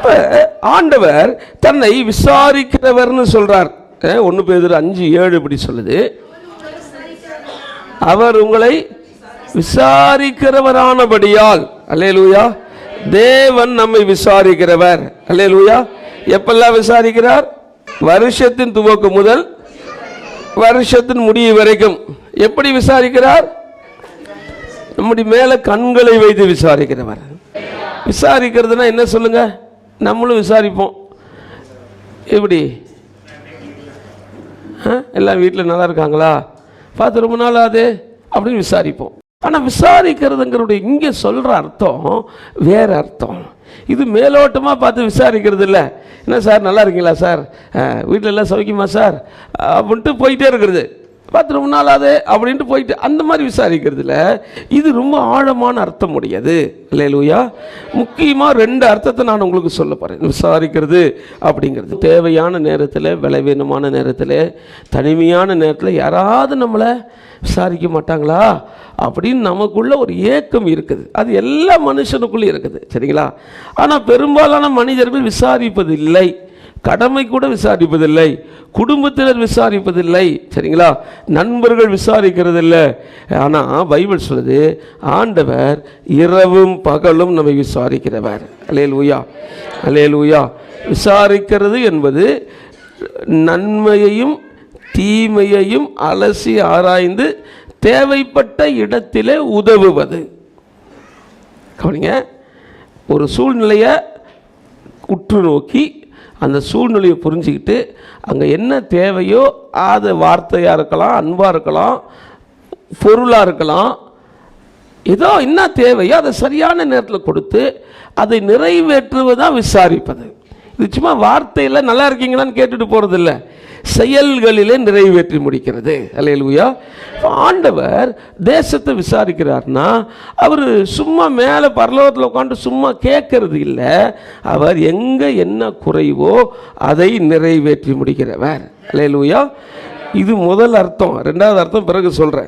அப்ப ஆண்டவர் தன்னை விசாரிக்கிறவர்னு சொல்றார். ஒன்று பேர் அஞ்சு ஏழு இப்படி சொல்லுது. அவர் உங்களை விசாரிக்கிறவரானபடியால் அல்லேலூயா தேவன் நம்மை விசாரிக்கிறவர். அல்லேலூயா எப்பெல்லாம் விசாரிக்கிறார்? வருஷத்தின் துவக்கம் முதல் வருஷத்தின் முடிவு வரைக்கும். எப்படி விசாரிக்கிறார்? நம்முடைய மேல கண்களை வைத்து விசாரிக்கிறவர். விசாரிக்கிறதுனா என்ன சொல்லுங்க? நம்மளும் விசாரிப்போம். எப்படி? ஆ? எல்லாம் வீட்டில் நல்லா இருக்காங்களா? பார்த்து ரொம்ப நாள் ஆகுது அப்படின்னு விசாரிப்போம். ஆனால் விசாரிக்கிறதுங்கிறோட இங்கே சொல்கிற அர்த்தம் வேறு அர்த்தம். இது மேலோட்டமாக பார்த்து விசாரிக்கிறது இல்லை. என்ன சார் நல்லா இருக்கீங்களா சார்? வீட்டில் எல்லாம் சௌக்கியமா சார்? அப்படின்ட்டு போயிட்டே இருக்கிறது. பார்த்து ரொம்ப நாள் அப்படின்ட்டு போயிட்டு அந்த மாதிரி விசாரிக்கிறதுல இது ரொம்ப ஆழமான அர்த்தம் உடையது. இல்லையா முக்கியமாக ரெண்டு அர்த்தத்தை நான் உங்களுக்கு சொல்ல போகிறேன் விசாரிக்கிறது அப்படிங்கிறது. தேவையான நேரத்தில் விளைவீனமான நேரத்தில் தனிமையான நேரத்தில் யாராவது நம்மளை விசாரிக்க மாட்டாங்களா? அப்படின்னு நமக்குள்ள ஒரு ஏக்கம் இருக்குது. அது எல்லா மனுஷனுக்குள்ளேயும் இருக்குது. சரிங்களா? ஆனால் பெரும்பாலான மனிதர்கள் விசாரிப்பது இல்லை கடமை கூட விசாரிப்பதில்லை குடும்பத்தினர் விசாரிப்பதில்லை சரிங்களா? நண்பர்கள் விசாரிக்கிறதில்ல. ஆனால் பைபிள் சொல்லுது ஆண்டவர் இரவும் பகலும் நம்மை விசாரிக்கிறவர். அலேல் ஊயா அலேல் ஊயா விசாரிக்கிறது என்பது நன்மையையும் தீமையையும் அலசி ஆராய்ந்து தேவைப்பட்ட இடத்திலே உதவுவது. கவனிங்க ஒரு சூழ்நிலையை உற்று நோக்கி அந்த சூழ்நிலையை புரிஞ்சுக்கிட்டு அங்கே என்ன தேவையோ அது வார்த்தையாக இருக்கலாம் அன்பாக இருக்கலாம் பொருளாக இருக்கலாம் ஏதோ என்ன தேவையோ அதை சரியான நேரத்தில் கொடுத்து அதை நிறைவேற்றுவதான் விசாரிப்பது. இது சும்மா வார்த்தையில் நல்லா இருக்கீங்களான்னு கேட்டுட்டு போகிறதில்ல செயல்களிலே நிறைவேற்றி முடிக்கிறது. அலையலுயா ஆண்டவர் தேசத்தை விசாரிக்கிறார்னா அவர் சும்மா மேலே பரலோகத்தில் உட்காந்து சும்மா கேட்கறது இல்லை. அவர் எங்கே என்ன குறைவோ அதை நிறைவேற்றி முடிக்கிறவர். அலையலுயா இது முதல் அர்த்தம். ரெண்டாவது அர்த்தம் பிறகு சொல்கிறேன்